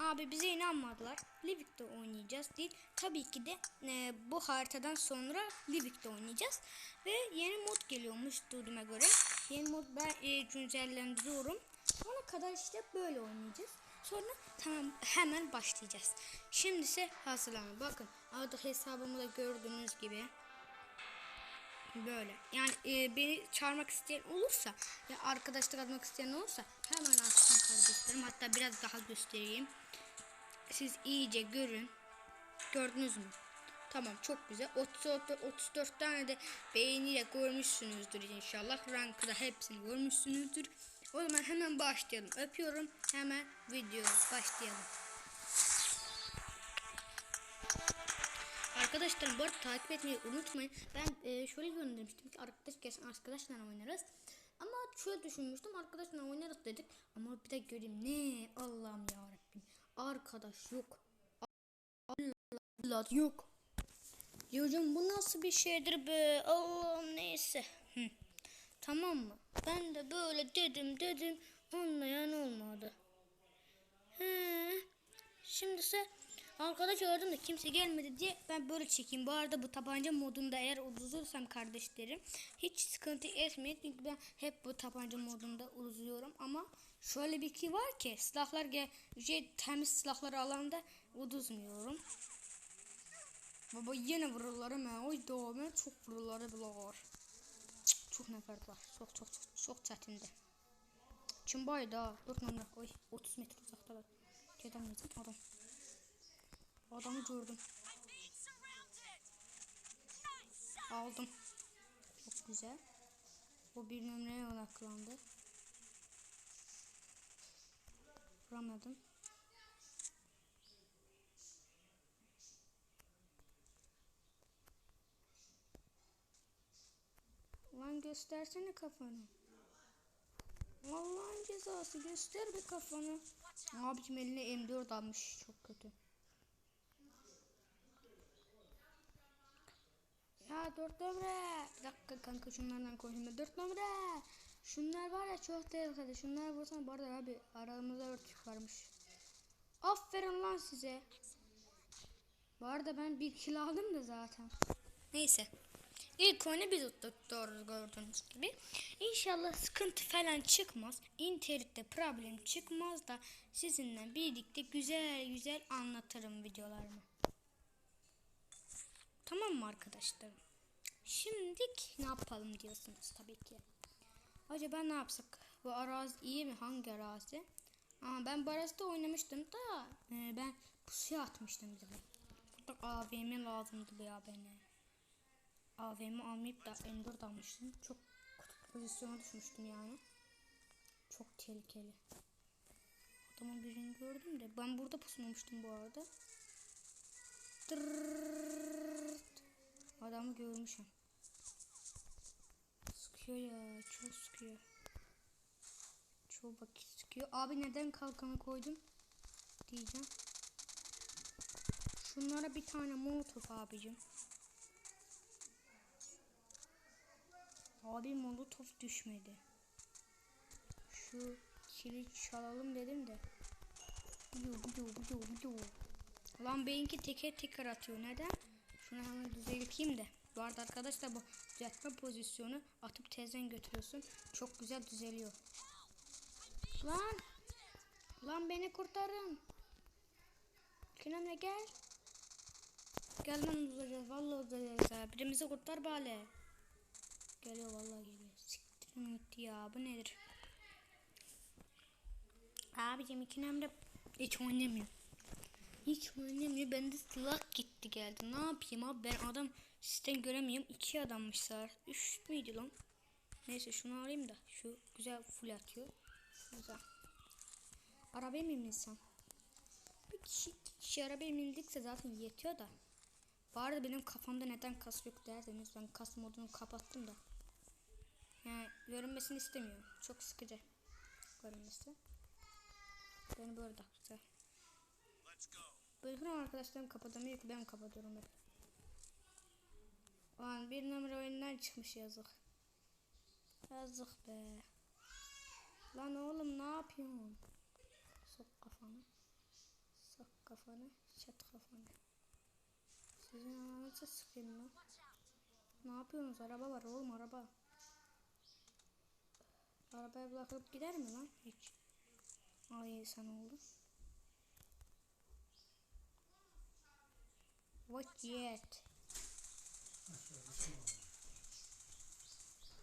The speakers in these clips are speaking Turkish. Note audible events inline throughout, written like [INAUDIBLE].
Abi bize inanmadılar. Livik'te oynayacağız değil. Tabii ki de e, bu haritadan sonra Livik'te oynayacağız. Ve yeni mod geliyormuş duyduğuma göre. Yeni mod ben e, güncellendiriyorum. Ona kadar işte böyle oynayacağız. Sonra tamam hemen başlayacağız. Şimdi ise hazırlanın. Bakın artık hesabımda gördüğünüz gibi böyle. Yani e, beni çağırmak isteyen olursa ya arkadaşlık atmak isteyen olursa hemen açsın kardeşlerim. Hatta biraz daha göstereyim. Siz iyice görün. Gördünüz mü? Tamam çok güzel. 34, 34 tane de beğeniyle görmüşsünüzdür inşallah. Rankı da hepsini görmüşsünüzdür. O zaman hemen başlayalım. Öpüyorum. Hemen video başlayalım. Arkadaşlar bu arada takip etmeyi unutmayın. Ben e, şöyle göndermiştim ki arkadaş gelsin arkadaşlarla oynarız. Ama şöyle düşünmüştüm arkadaşlarla oynarız dedik. Ama bir de göreyim ne Allah'ım ya Rabbim. Arkadaş yok. Allah yok. Diyorum bu nasıl bir şeydir be Allah'ım neyse. Hı. Tamam mı? Ben de böyle dedim dedim anlayan olmadı. He. Şimdi ise arkadaş aradım da kimse gelmedi diye ben böyle çekeyim. Bu arada bu tabanca modunda eğer uzuzursam kardeşlerim hiç sıkıntı etmeyin. Çünkü ben hep bu tabanca modunda uzuyorum ama şöyle bir ki var ki silahlar şey, temiz silahları alanda uduzmuyorum. Baba yine vururlarım ha. Oy da ben çok vururları var. Cık, Çok nefret var. Çok çok çok çok çətindi. Kim baydı ha? 4 numara. Oy 30 metre uzaktalar. Gedemeyeceğim adam. Adamı gördüm. Aldım. Çok güzel. O bir numaraya odaklandı. Vuramadım. Lan göstersene kafanı. Allah'ın cezası göster bir kafanı. Abicim eline M4 almış çok kötü. Ya dört numara. Bir dakika kanka şunlardan koyayım. Dört numara. Şunlar var ya çok tehlikeli. Şunlar vursan bu arada abi aramızda örtük varmış. Aferin lan size. Bu arada ben bir kilo aldım da zaten. Neyse. İlk oyunu biz tuttuk doğru gördüğünüz gibi. İnşallah sıkıntı falan çıkmaz. İnternette problem çıkmaz da sizinle birlikte güzel güzel anlatırım videolarımı. Tamam mı arkadaşlarım? Şimdilik ne yapalım diyorsunuz tabii ki. Acaba ne yapsak? Bu arazi iyi mi? Hangi arazi? Aa, ben arazide oynamıştım da e, ben pusuya atmıştım bir de. AVM lazımdı ya bana. AVM almayıp da M4 almıştım. Çok kötü pozisyona düşmüştüm yani. Çok tehlikeli. Adamın birini gördüm de ben burada pusmamıştım bu arada. Tırrrrt. Adamı görmüşüm. Sıkıyor ya, çok sıkıyor. Çok vakit sıkıyor. Abi neden kalkanı koydum? Diyeceğim. Şunlara bir tane molotof abicim. Abi molotof düşmedi. Şu kilit çalalım dedim de. Budu budu budu budu. Lan benimki teker teker atıyor. Neden? Şunu hemen düzelteyim de. Bu arada arkadaşlar bu düzeltme pozisyonu atıp tezden götürüyorsun. Çok güzel düzeliyor. Lan. Lan beni kurtarın. Kinamle gel. Gel lan uzayacağız. Vallahi uzayacağız. Birimizi kurtar bari. Geliyor vallahi geliyor. Siktirin gitti ya. Bu nedir? Abicim ikinemde hiç oynamıyor. Hiç oynamıyor. Bende silah gitti geldi. Ne yapayım abi ben adam sistem göremiyorum. İki adammış sağır. Üç müydü lan? Neyse şunu alayım da. Şu güzel full atıyor. Güzel. Arabaya mı binsem? Bir kişi, iki kişi arabaya bindikse zaten yetiyor da. Bu arada benim kafamda neden kas yok derseniz ben kas modunu kapattım da. Yani görünmesini istemiyorum. Çok sıkıcı görünmesi. Beni böyle güzel. Bırakın arkadaşlarım kapatamıyor ki ben kapatıyorum hep. Lan bir numara oyundan çıkmış yazık. Yazık be. Lan oğlum ne yapıyorsun? Sok kafanı. kafanı. Çat kafanı. Sizin ananızı sıkayım lan. Ne yapıyorsunuz? Araba var oğlum araba. Arabaya bırakıp gider mi lan hiç? Ay insan oldu. What yet?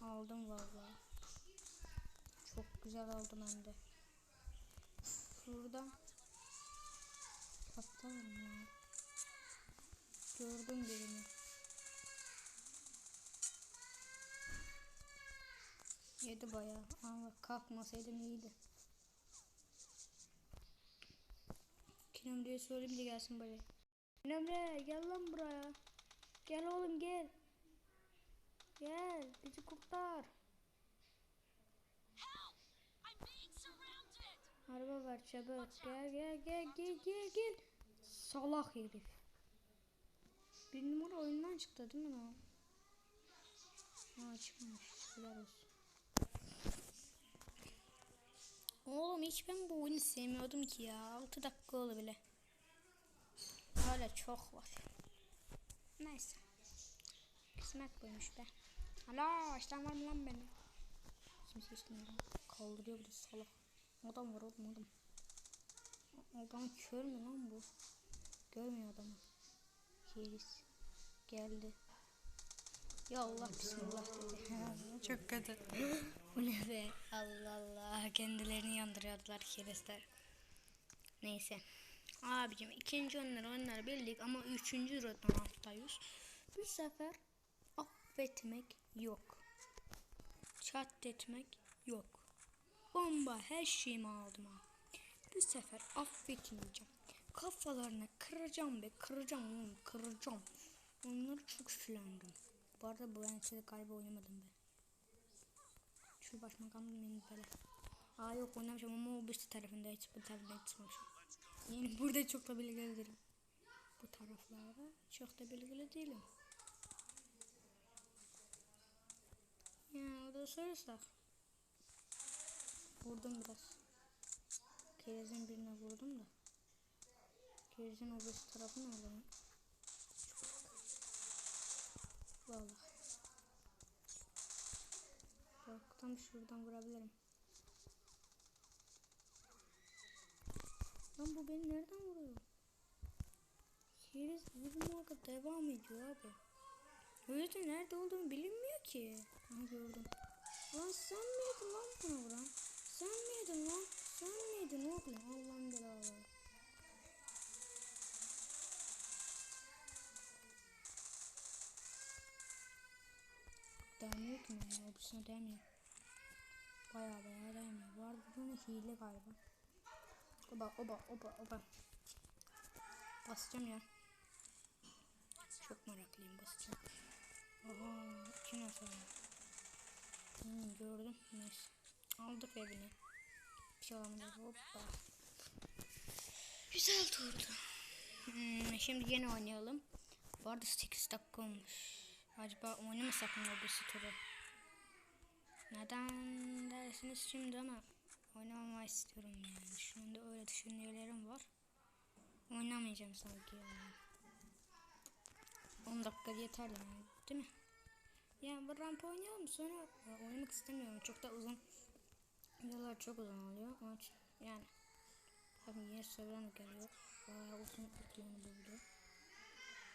Aldım vallahi. Çok güzel aldım hem de. Şuradan Kaptanım ya. Gördüm birini. Yedi bayağı ama kalkmasaydım iyiydi. Kinemre'ye söyleyeyim de gelsin buraya. Kinemre gel lan buraya. Gel oğlum gel. Gel bizi kurtar. Araba var çabuk. Gel gel gel gel gel gel. Salak herif. Bir numara oyundan çıktı değil mi lan? Ha çıkmamış. Şükürler olsun. Oğlum hiç ben bu oyunu sevmiyordum ki ya. 6 dakika oldu bile. Hala çok var. Neyse. Kısmet buymuş be. Hala açtan var mı lan benim? Kimse istemiyorum. Kaldırıyor bir de salak. Adam var oğlum adam. Adam kör mü lan bu? Görmüyor adamı. Keris. Geldi. Ya Allah bismillah dedi. [LAUGHS] Çok kötü. bu ne be? Allah Allah. Kendilerini yandırıyordular keresler. Neyse. Abicim ikinci oyunları oyunları bildik ama üçüncü rotan alttayız. Bu sefer affetmek yok. Çat etmek yok. Bomba her şeyimi aldım ha. Bu sefer affetmeyeceğim. Kafalarını kıracağım be kıracağım oğlum kıracağım. Onları çok sinirlendim. Bu arada bu ense'de galiba oynamadım be. Şu başbakanlık benim böyle. Aa yok oynamışım ama o bir tarafında hiç bu tarafında hiç çıkmamışım. Yani burada çok da bilgili değilim. Bu taraflarda çok da bilgili değilim. Ya o da sorarsak. Vurdum biraz. Kerizin birine vurdum da. Kerizin obesi tarafı nerede lan? Valla. Bak tam şuradan vurabilirim. Lan bu beni nereden vuruyor? Keriz vurmaya devam ediyor abi. Öyle de nerede olduğunu bilinmiyor ki. Ha gördüm. Lan sen miydin lan bunu vuran? Sen miydin lan? Sen miydin oğlum? Allah'ın belaları. Değmiyor ki ya. Obisine değmiyor. Baya baya değmiyor. Bu arada bunun hile galiba. Oba oba oba oba. Basacağım ya. Çok meraklıyım basacağım. Oha iki nasıl? Hmm, gördüm. Neyse. Aldık evini. Bir şey olmadı. Hoppa. Güzel turdu. Hmm, şimdi yine oynayalım. Bu arada 8 dakika olmuş. Acaba oynamasak mı bu turu? Neden dersiniz şimdi ama oynamamayı istiyorum yani. Şu anda öyle düşüncelerim var. Oynamayacağım sanki yani. 10 dakika yeterli yani değil mi? Yani bu rampa oynayalım sonra oynamak istemiyorum. Çok da uzun videolar çok uzun oluyor. Onun için yani tabii yeni serverden geliyor. Bayağı uzun videom bu video.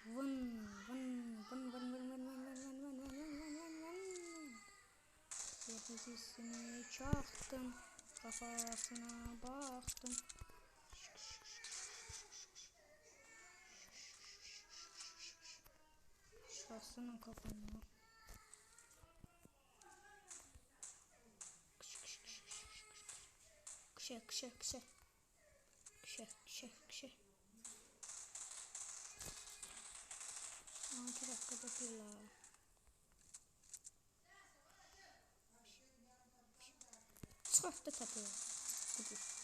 Vın vın vın vın vın vın vın vın vın vın vın vın vın vın Tepesini çaktım kafasına baktım. Şahsının kafana Kışa kışa kışa. Kışa kışa kışa. 6 dakikada bir. Ach, das hat er. Gut ist.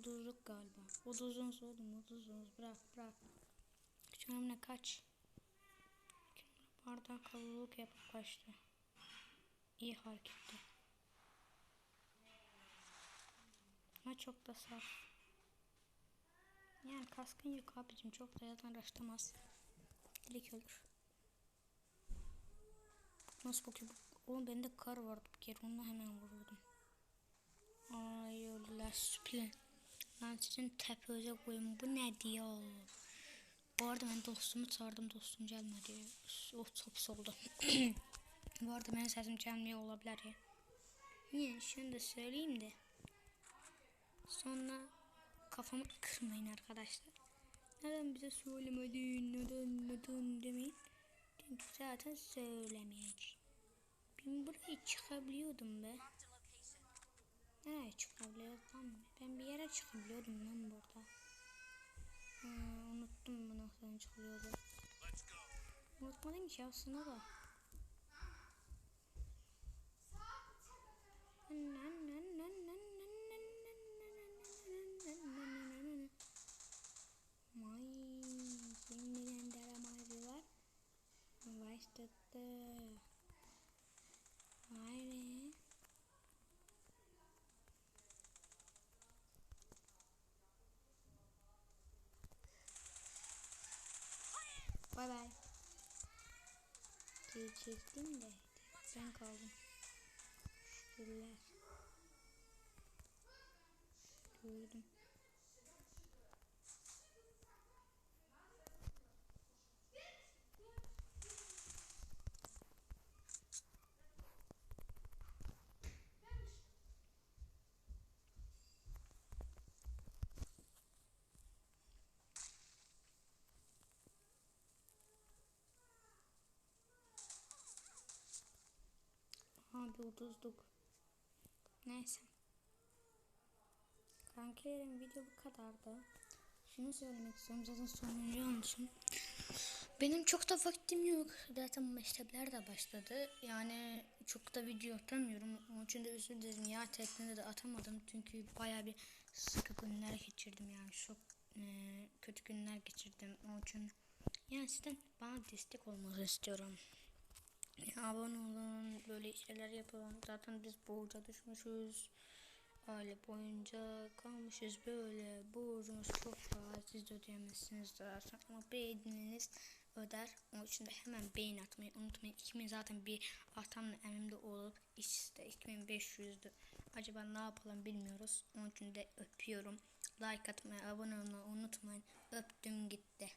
Uduzduk galiba. Uduzunuz oğlum uduzunuz. Bırak bırak. Küçük hamle kaç. Bardak kavuluk yapıp kaçtı. İyi hareketti. Ama çok da saf. Yani kaskın yok abicim. Çok da zaten raşlamaz. Direkt ölür. Nasıl bakıyor? Oğlum bende kar vardı bir kere. Onunla hemen vururdum. Ay öldüler süper. Lan sizin tepenize koyayım. Bu ne diyor? Bu arada ben dostumu çağırdım. Dostum gelmedi. O çok pis oldu. Bu arada benim sesim gelmiyor olabilir ya. Niye? Şunu söyleyeyim de. Sonra kafamı kırmayın arkadaşlar. Neden bize söylemedin? Neden? Neden demeyin. Çünkü zaten söylemeyeceğim. Ben buraya çıkabiliyordum be. Nereye çıkabiliyordum lan? Ben bir yere çıkabiliyordum lan burada. Ha, unuttum bu noktadan çıkıyordu. Unutmadım ki aslında da. May, yeniden denemesi var. Başladı. Vay be. Bay bay. Geçirdim de ben kaldım. Şükürler. Gördüm. Abi uduzduk. Neyse. Kankilerim video bu kadardı. Şunu söylemek istiyorum zaten sonuncu olmuşum. Benim çok da vaktim yok. Zaten mektepler de başladı. Yani çok da video atamıyorum. Onun için de özür dilerim. Ya teknede de atamadım. Çünkü baya bir sıkı günler geçirdim yani. Çok e, kötü günler geçirdim. Onun için yani sizden bana destek olmanızı istiyorum. Abone olun, böyle şeyler yapın. Zaten biz borca düşmüşüz. Aile boyunca kalmışız böyle. Borcumuz çok var. Siz de ödeyemezsiniz zaten. Ama beğeniniz öder. Onun için de hemen beğen atmayı unutmayın. 2000 zaten bir atamla emimde olup işte 2500'dü. Acaba ne yapalım bilmiyoruz. Onun için de öpüyorum. Like atmayı, abone olmayı unutmayın. Öptüm gitti.